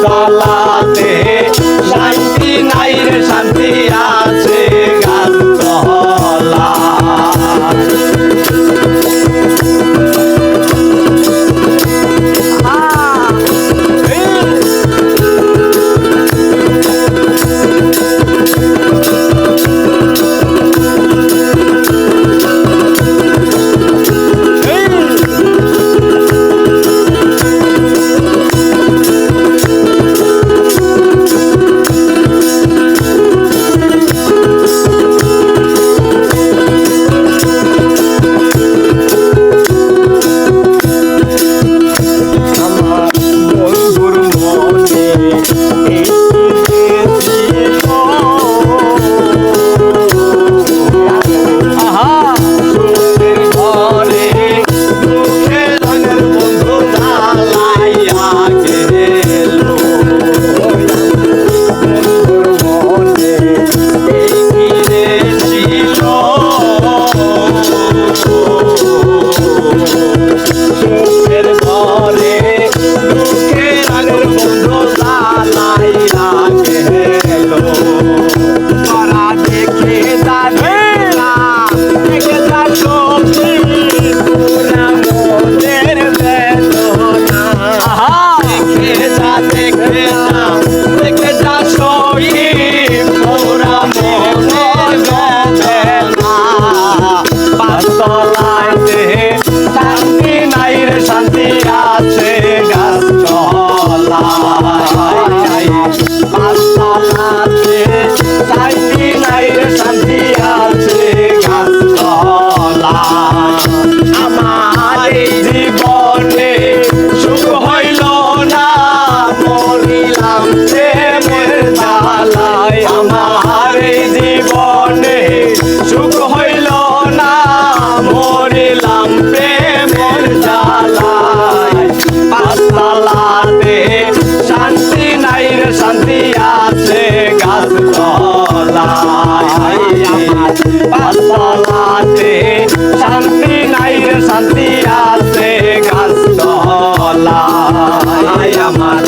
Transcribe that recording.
গাছতলাতে আমার তলাতে শান্তি নাই রে শান্তি আছে গাছ তলায়। আমার